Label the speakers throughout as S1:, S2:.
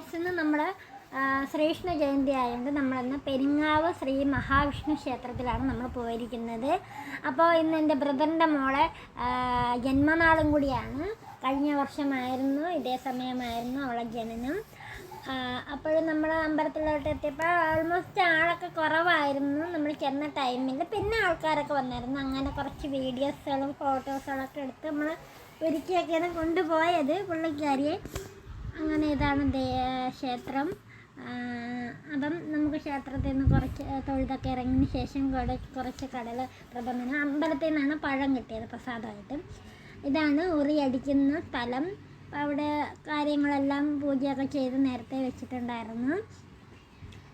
S1: Guys ഇന്ന് നമ്മൾ ശ്രീകൃഷ്ണ ജയന്തി ആയതുകൊണ്ട് നമ്മളിന്ന് പെരിങ്ങാവ് ശ്രീ മഹാവിഷ്ണു ക്ഷേത്രത്തിലാണ് നമ്മൾ പോയിരിക്കുന്നത്. അപ്പോൾ ഇന്ന് എന്റെ ബ്രദറിന്റെ മോളെ ജന്മനാളും കൂടിയാണ്. കഴിഞ്ഞ വർഷമായിരുന്നു ഇതേ സമയമായിരുന്നു അവളെ ജനനം. അപ്പോഴും നമ്മൾ അമ്പലത്തിലോട്ട് എത്തിയപ്പോൾ ഓൾമോസ്റ്റ് ആളൊക്കെ കുറവായിരുന്നു. നമ്മൾ ചെന്ന ടൈമിൽ പിന്നെ ആൾക്കാരൊക്കെ വന്നായിരുന്നു. അങ്ങനെ കുറച്ച് വീഡിയോസുകളും ഫോട്ടോസുകളൊക്കെ എടുത്ത് നമ്മൾ ഒരുക്കിയൊക്കെയാണ് കൊണ്ടുപോയത് പുള്ളിക്കാരിയെ. അങ്ങനെ ഇതാണ് ക്ഷേത്രം. അപ്പം നമുക്ക് ക്ഷേത്രത്തിൽ നിന്ന് കുറച്ച് തൊഴുതൊക്കെ ഇറങ്ങിയതിന് ശേഷം കൂടെ കുറച്ച് കടൽ പ്രബന്ധനം അമ്പലത്തിൽ നിന്നാണ് പഴം കിട്ടിയത് പ്രസാദമായിട്ട്. ഇതാണ് ഉറി അടിക്കുന്ന സ്ഥലം. അവിടെ കാര്യങ്ങളെല്ലാം പൂജയൊക്കെ ചെയ്ത് നേരത്തെ വെച്ചിട്ടുണ്ടായിരുന്നു.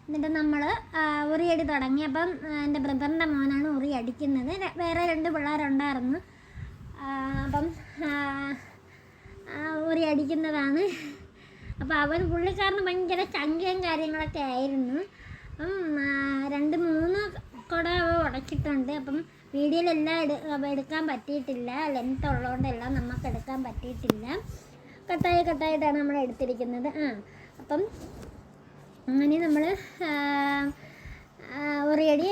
S1: എന്നിട്ട് നമ്മൾ ഉറിയടി തുടങ്ങി. അപ്പം എന്റെ ബ്രദറിന്റെ മോനാണ് ഉറി അടിക്കുന്നത്. വേറെ രണ്ട് പിള്ളേരുണ്ടായിരുന്നു. അപ്പം ഉറി അടിക്കുന്നതാണ് അപ്പോൾ അവൻ പുള്ളിക്കാരന് ഭയങ്കര ചങ്കയും കാര്യങ്ങളൊക്കെ ആയിരുന്നു. അപ്പം രണ്ട് മൂന്ന് കുട ഉടച്ചിട്ടുണ്ട്. അപ്പം വീഡിയോയിലെല്ലാം എടു എടുക്കാൻ പറ്റിയിട്ടില്ല. ലെങ്ത് ഉള്ളതുകൊണ്ടെല്ലാം നമുക്ക് എടുക്കാൻ പറ്റിയിട്ടില്ല. കട്ടായി കട്ടായിട്ടാണ് നമ്മൾ എടുത്തിരിക്കുന്നത്. ആ അപ്പം അങ്ങനെ നമ്മൾ ഒരേടി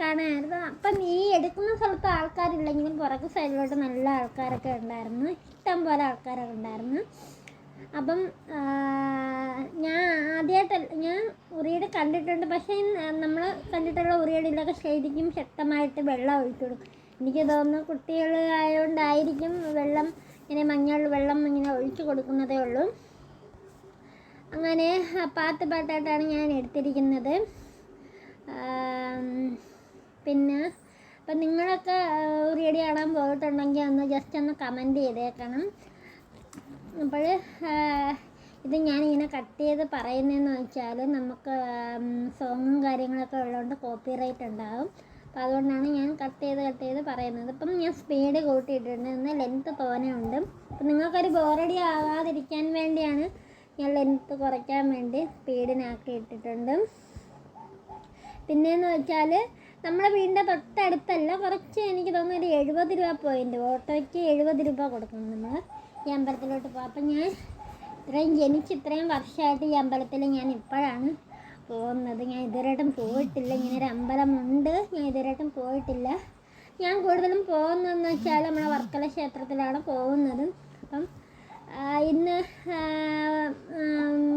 S1: കാണാമായിരുന്നു അപ്പം ഈ എടുക്കുന്ന സ്ഥലത്ത് ആൾക്കാരില്ലെങ്കിലും പുറകു സൈഡിലോട്ട് നല്ല ആൾക്കാരൊക്കെ ഉണ്ടായിരുന്നു. ഇഷ്ടം പോലെ ആൾക്കാരൊക്കെ ഉണ്ടായിരുന്നു. അപ്പം ഞാൻ ആദ്യമായിട്ടല്ല ഞാൻ ഉറിയടി കണ്ടിട്ടുണ്ട്. പക്ഷേ നമ്മൾ കണ്ടിട്ടുള്ള ഉറിയടിയിലൊക്കെ ശരിക്കും ശക്തമായിട്ട് വെള്ളം ഒഴിച്ചു എനിക്ക് തോന്നുന്നു കുട്ടികൾ ആയതുകൊണ്ടായിരിക്കും വെള്ളം ഇങ്ങനെ മഞ്ഞൾ വെള്ളം ഇങ്ങനെ ഒഴിച്ചു കൊടുക്കുന്നതേ ഉള്ളൂ. അങ്ങനെ പാട്ട് പാട്ടായിട്ടാണ് ഞാൻ എടുത്തിരിക്കുന്നത്. പിന്നെ അപ്പം നിങ്ങളൊക്കെ ഉറിയടി കാണാൻ പോയിട്ടുണ്ടെങ്കിൽ ഒന്ന് ജസ്റ്റ് ഒന്ന് കമന്റ് ചെയ്തേക്കണം. അപ്പോൾ ഇത് ഞാനിങ്ങനെ കട്ട് ചെയ്ത് പറയുന്നതെന്ന് വെച്ചാൽ നമുക്ക് സോങ്ങും കാര്യങ്ങളൊക്കെ ഉള്ളതുകൊണ്ട് കോപ്പി റൈറ്റ് ഉണ്ടാകും. അപ്പോൾ അതുകൊണ്ടാണ് ഞാൻ കട്ട് ചെയ്ത് കട്ട് ചെയ്ത് പറയുന്നത്. ഇപ്പം ഞാൻ സ്പീഡ് കൂട്ടിയിട്ടുണ്ട് ഇന്ന് ലെങ്ത്ത് തോനെയുണ്ട്. അപ്പം നിങ്ങൾക്കൊരു ബോറടി ആവാതിരിക്കാൻ വേണ്ടിയാണ് ഞാൻ ലെങ്ത്ത് കുറയ്ക്കാൻ വേണ്ടി സ്പീഡിനാക്കി ഇട്ടിട്ടുണ്ട്. പിന്നെയെന്ന് വെച്ചാൽ നമ്മളെ വീടിന്റെ തൊട്ടടുത്തല്ല കുറച്ച് എനിക്ക് തോന്നുന്നു ഒരു എഴുപത് രൂപ പോയിന്റ് ഓട്ടോയ്ക്ക് എഴുപത് രൂപ കൊടുക്കണം നമ്മൾ. ഈ അമ്പലത്തിലോട്ട് പോകും അപ്പം ഞാൻ ഇത്രയും ജനിച്ച് ഇത്രയും വർഷമായിട്ട് ഈ അമ്പലത്തിൽ ഞാൻ ഇപ്പോഴാണ് പോകുന്നത്. ഞാൻ ഇതുവരെയായിട്ടും പോയിട്ടില്ല. ഇങ്ങനെ ഒരു അമ്പലമുണ്ട്. ഞാൻ ഇതുവരെയായിട്ടും പോയിട്ടില്ല. ഞാൻ കൂടുതലും പോകുന്നതെന്ന് വെച്ചാൽ നമ്മളെ വർക്കല ക്ഷേത്രത്തിലാണ് പോകുന്നത്. അപ്പം ഇന്ന്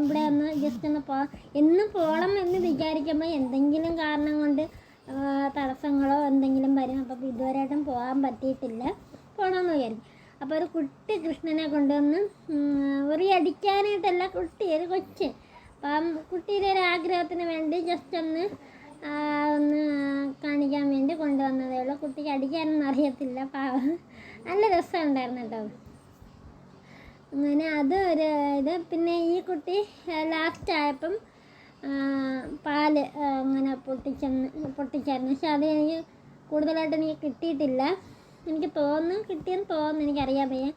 S1: ഇവിടെ ഒന്ന് ജസ്റ്റ് ഒന്ന് പോ ഇന്ന് പോകണം എന്ന് വിചാരിക്കുമ്പോൾ എന്തെങ്കിലും കാരണം കൊണ്ട് തടസ്സങ്ങളോ എന്തെങ്കിലും വരും. അപ്പം ഇതുവരെയായിട്ടും പോകാൻ പറ്റിയിട്ടില്ല. പോകണമെന്ന് വിചാരിക്കും. അപ്പോൾ ഒരു കുട്ടി കൃഷ്ണനെ കൊണ്ടുവന്ന് ഉറി അടിക്കാനായിട്ടല്ല കുട്ടി ഒരു കൊച്ച്. അപ്പം കുട്ടിയുടെ ഒരു ആഗ്രഹത്തിന് വേണ്ടി ജസ്റ്റ് ഒന്ന് ഒന്ന് കാണിക്കാൻ വേണ്ടി കൊണ്ടുവന്നതേ ഉള്ളൂ. കുട്ടിക്ക് അടിക്കാനൊന്നും അറിയത്തില്ല. പാവം നല്ല രസമുണ്ടായിരുന്നു കേട്ടോ. അങ്ങനെ അത് ഒരു ഇത്. പിന്നെ ഈ കുട്ടി ലാസ്റ്റ് ആയപ്പം പാൽ അങ്ങനെ പൊട്ടിച്ചെന്ന് പൊട്ടിച്ചായിരുന്നു. പക്ഷെ അത് എനിക്ക് കൂടുതലായിട്ട് എനിക്ക് കിട്ടിയിട്ടില്ല. എനിക്ക് തോന്നുന്നു കിട്ടിയെന്ന് തോന്നുന്നു എനിക്കറിയാൻ വയ്യ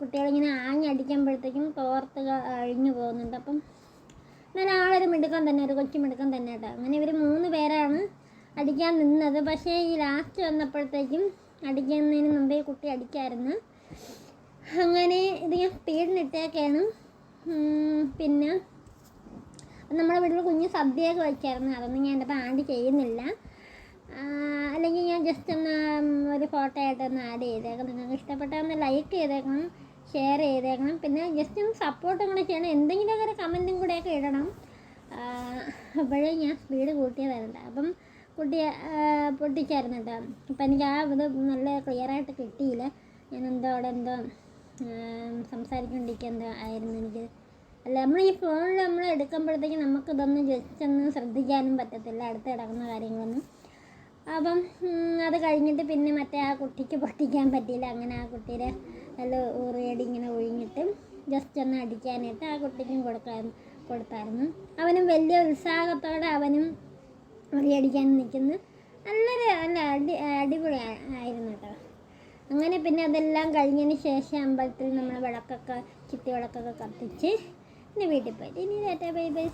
S1: കുട്ടികളിങ്ങനെ ആഞ്ഞടിക്കുമ്പോഴത്തേക്കും തോർത്ത് അഴിഞ്ഞു പോകുന്നുണ്ട്. അപ്പം ഞാൻ ആളൊരു മിടുക്കം തന്നെ ഒരു കൊച്ചു മിടുക്കം തന്നെ കേട്ടോ. അങ്ങനെ ഇവർ മൂന്ന് പേരാണ് അടിക്കാൻ നിന്നത്. പക്ഷേ ഈ ലാസ്റ്റ് വന്നപ്പോഴത്തേക്കും അടിക്കുന്നതിന് മുമ്പേ കുട്ടി അടിക്കായിരുന്നു. അങ്ങനെ ഇത് ഞാൻ സ്പീഡിനിട്ടേക്കാണ് പിന്നെ നമ്മുടെ വീട്ടിൽ കുഞ്ഞ് സദ്യയൊക്കെ വയ്ക്കായിരുന്നു അതൊന്നും ഞാൻ എന്റെ ആണ്ടി ചെയ്യുന്നില്ല. അല്ലെങ്കിൽ ഞാൻ ജസ്റ്റ് ഒന്ന് ഒരു ഫോട്ടോ ആയിട്ട് ഒന്ന് ആഡ് ചെയ്തേക്കാം നിങ്ങൾക്ക് ഇഷ്ടപ്പെട്ടാൽ ഒന്ന് ലൈക്ക് ചെയ്തേക്കണം ഷെയർ ചെയ്തേക്കണം. പിന്നെ ജസ്റ്റ് ഒന്ന് സപ്പോർട്ടും കൂടെ ചെയ്യണം. എന്തെങ്കിലുമൊക്കെ ഒരു കമന്റും കൂടെയൊക്കെ ഇടണം. അപ്പോഴേ ഞാൻ സ്പീഡ് കൂട്ടിയതായിരുന്നു. അപ്പം കുട്ടി ആ, പൊട്ടിച്ചായിരുന്നു കേട്ടോ. അപ്പം എനിക്ക് ആ ഇത് നല്ല ക്ലിയറായിട്ട് കിട്ടിയില്ല. ഞാൻ എന്തോ അവിടെ എന്തോ സംസാരിച്ചുകൊണ്ടിരിക്കുക എന്തോ ആയിരുന്നു എനിക്ക്. അല്ല നമ്മൾ ഈ ഫോണിൽ നമ്മൾ എടുക്കുമ്പോഴത്തേക്കും നമുക്ക് ഇതൊന്നും ജസ്റ്റ് ഒന്നും ശ്രദ്ധിക്കാനും പറ്റത്തില്ല. അടുത്ത് കിടക്കുന്ന കാര്യങ്ങളൊന്നും. അപ്പം അത് കഴിഞ്ഞിട്ട് പിന്നെ മറ്റേ ആ കുട്ടിക്ക് പൊട്ടിക്കാൻ പറ്റിയില്ല. അങ്ങനെ ആ കുട്ടിയുടെ നല്ല ഊറിയടി ഇങ്ങനെ ഒഴിഞ്ഞിട്ട് ജസ്റ്റ് ഒന്ന് അടിക്കാനായിട്ട് ആ കുട്ടിക്കും കൊടുക്കാൻ കൊടുത്തായിരുന്നു. അവനും വലിയ ഉത്സാഹത്തോടെ അവനും ഉറിയടിക്കാൻ നിൽക്കുന്നു. നല്ലൊരു നല്ല അടി അടിപൊളി ആയിരുന്നു കേട്ടോ. അങ്ങനെ പിന്നെ അതെല്ലാം കഴിഞ്ഞതിന് ശേഷം അമ്പലത്തിൽ നമ്മൾ വിളക്കൊക്കെ ചിത്തി വിളക്കൊക്കെ കത്തിച്ച് പിന്നെ വീട്ടിൽ പോയിട്ട് ഇനി ബൈ ബൈ.